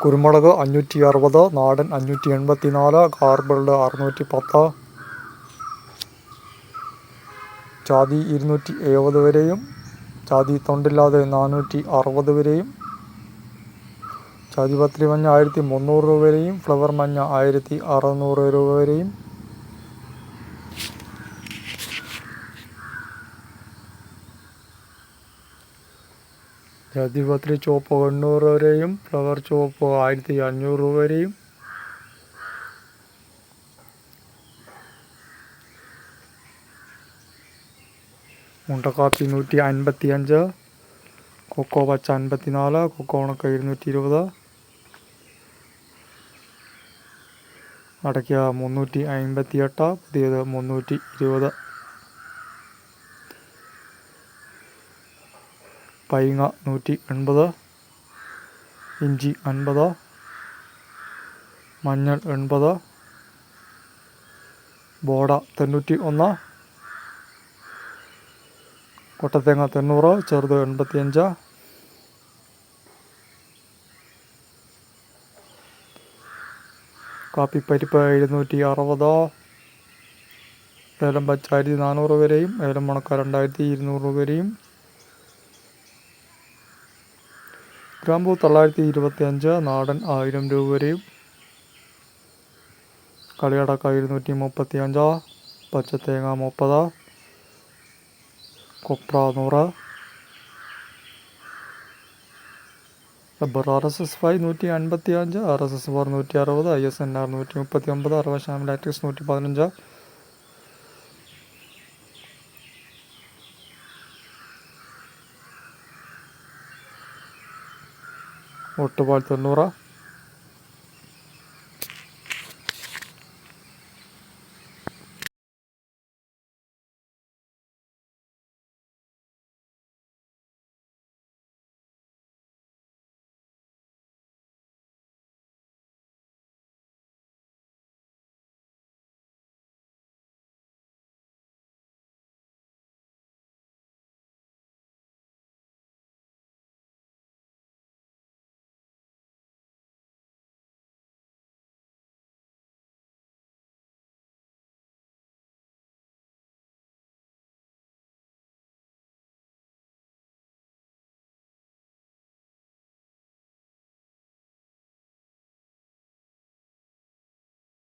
കുരുമുളക് അഞ്ഞൂറ്റി അറുപത് നാടൻ അഞ്ഞൂറ്റി എൺപത്തി നാല് കാർബിൾഡ് അറുന്നൂറ്റി പത്ത് ജാതി ഇരുന്നൂറ്റി എഴുപത് വരെയും ജാതി തൊണ്ടില്ലാതെ നാനൂറ്റി അറുപത് വരെയും ജാതിപത്രി മഞ്ഞ ആയിരത്തി മുന്നൂറ് രൂപ വരെയും ഫ്ലവർ മഞ്ഞ ആയിരത്തി അറുന്നൂറ് രൂപ വരെയും ജാതിപത്രി ചുവപ്പ് എണ്ണൂറ് വരെയും ഫ്ലവർ ചുവപ്പ് ആയിരത്തി അഞ്ഞൂറ് വരെയും. മുണ്ടക്കാപ്പി നൂറ്റി അൻപത്തി അഞ്ച് കൊക്കോ പച്ച അൻപത്തി നാല് കൊക്കോ ഉണക്ക ഇരുന്നൂറ്റി ഇരുപത്. അടയ്ക്ക മുന്നൂറ്റി അൻപത്തി എട്ട് പുതിയത് മുന്നൂറ്റി ഇരുപത്. പൈങ്ങ നൂറ്റി എൺപത് ഇഞ്ചി അൻപത് മഞ്ഞൾ എൺപത് ബോഡ തൊണ്ണൂറ്റി ഒന്ന് കൊട്ടത്തേങ്ങ തൊണ്ണൂറ് ചെറുത് എൺപത്തിയഞ്ച് കാപ്പിപ്പരിപ്പ് എഴുന്നൂറ്റി അറുപത് ഏലം പച്ച ആയിരത്തി നാനൂറ് വരെയും ഏലം മുണക്ക രണ്ടായിരത്തി ഇരുന്നൂറ് വരെയും ഗ്രാമ്പൂ തൊള്ളായിരത്തി ഇരുപത്തി അഞ്ച് നാടൻ ആയിരം രൂപ വരെയും കളിയടക്ക ഇരുന്നൂറ്റി മുപ്പത്തി അഞ്ച് പച്ചത്തേങ്ങ മുപ്പത്. കൊപ്ര നൂറ്. Rubber R S S five നൂറ്റി അൻപത്തി അഞ്ച് ആർ എസ് എസ് ഫോർ നൂറ്റി അറുപത് ഐ എസ് എൻ ആർ നൂറ്റി മുപ്പത്തി ഒമ്പത് അറുപത് ലാറ്റിക്സ് നൂറ്റി പതിനഞ്ച് ഒട്ടുപാൽ തൊണ്ണൂറ്.